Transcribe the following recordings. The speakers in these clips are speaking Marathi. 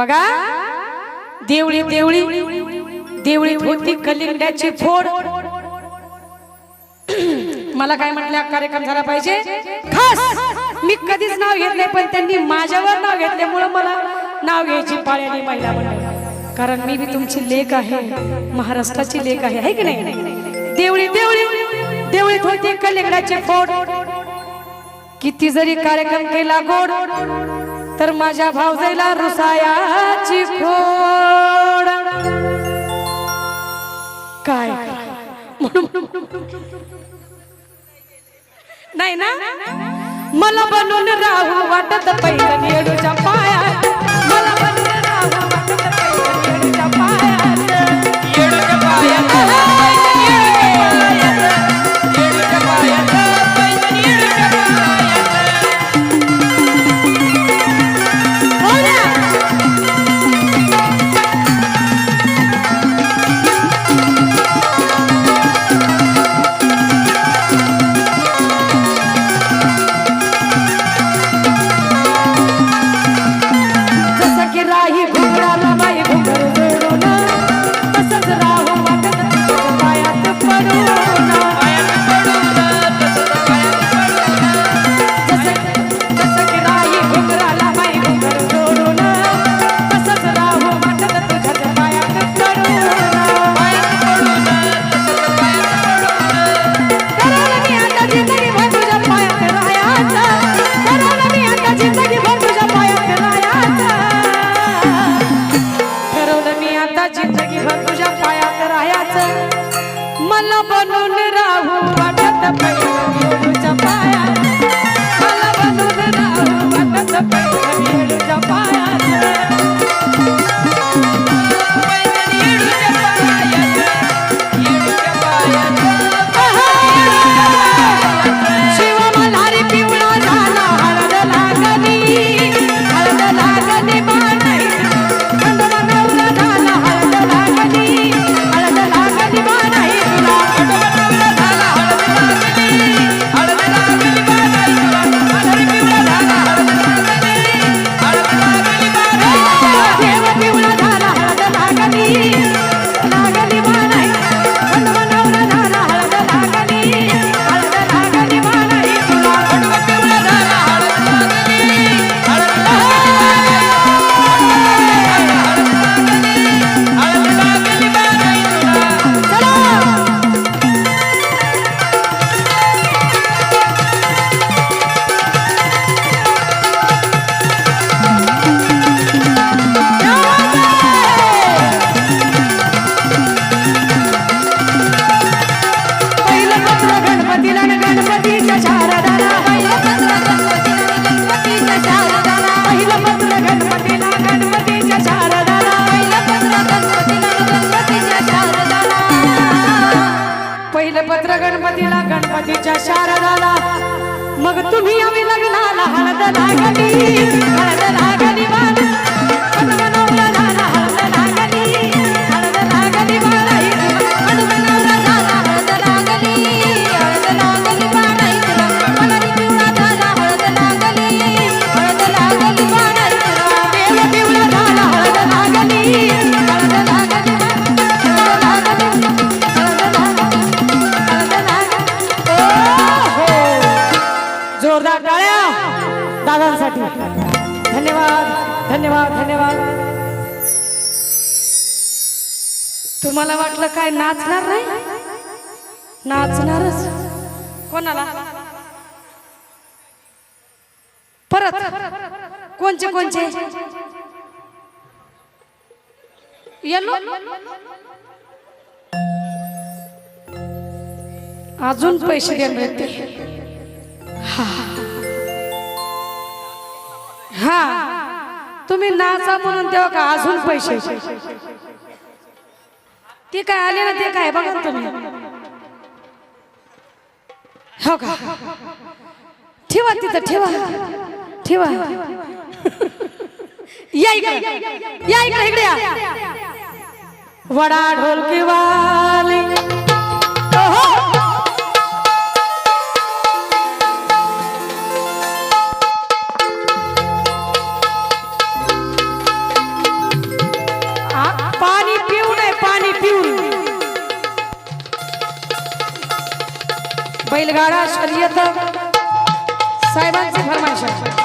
बघा. देवळी देवळी देवळीत होती कलिंगड्याची फोड. मला काय म्हटलं कार्यक्रम झाला पाहिजे? खास. मी कधीच नाव घेत नाही पण त्यांनी माझ्यावर नाव घेतल्यामुळं मला नाव घ्यायची पाळ्याने महिला कारण मी बी तुमची लेख आहे महाराष्ट्राची लेख आहे है की नाही? देवळी देवळी देवळीत होती कलिंगडाची फोड. किती जरी कार्यक्रम केला गोड तर माझ्या भावजेला रुसायाची खोड. काय? नाही ना? मला बनून राहू वाटत पहिलं येडूच्या तुझ्या पायात राहायचं. मला बनून राहू वाटत गणपतीच्या शारदाला. मग तुम्ही आम्ही लग्नाला हळद लागली हळद लागली. तुम्हाला वाटलं काय नाचणार नाही? नाचणारच. कोणाला? परत. कोणचे कोणचे? येलो? अजून पैसे देणार आहेत हा. तुम्ही नाचा म्हणून तेव्हा का? अजून पैसे. ते काय आले ना ते काय बघा तुम्ही. हो का? ठेवा तिथं ठेवा. ठेवा. या इकडे. या इकडे इकडे या. वडा ढोलकी वाली. हो बैलगाडा शर्यत साहेबांची फरमाईश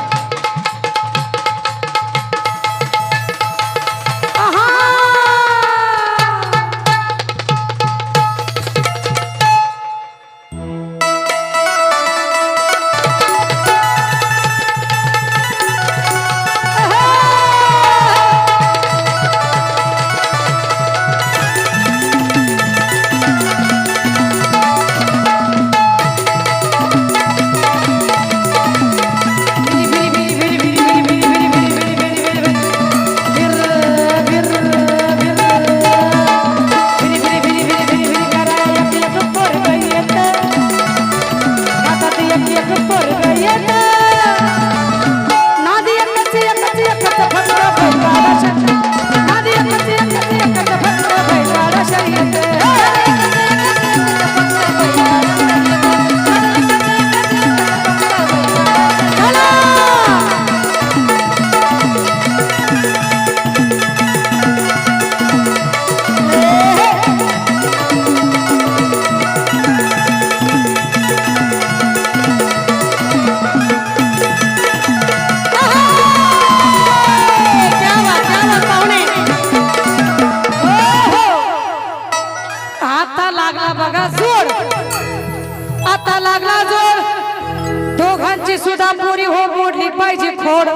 लागा जोड. आता लागला जोड. दोघांची सुद्धा पुरी हो मोडली पाहिजे फोड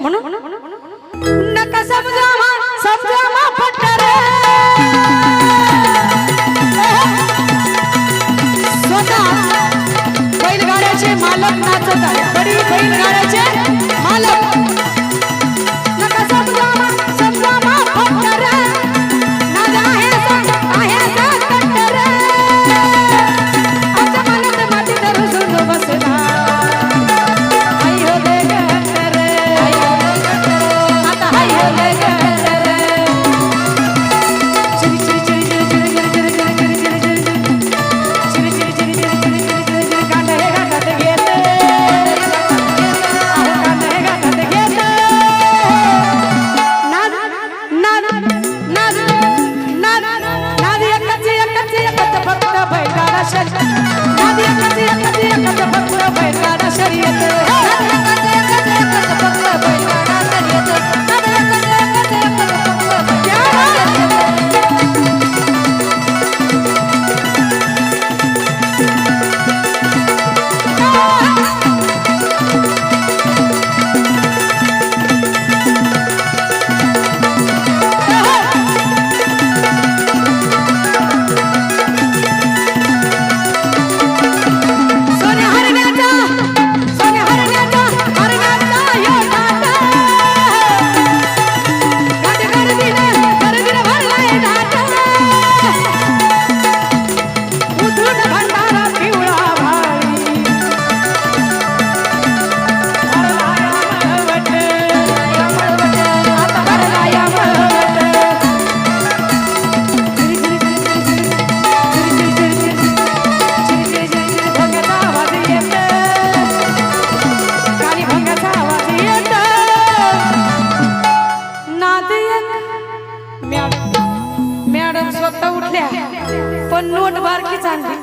म्हणून? समजा समजा पट्टा encanta.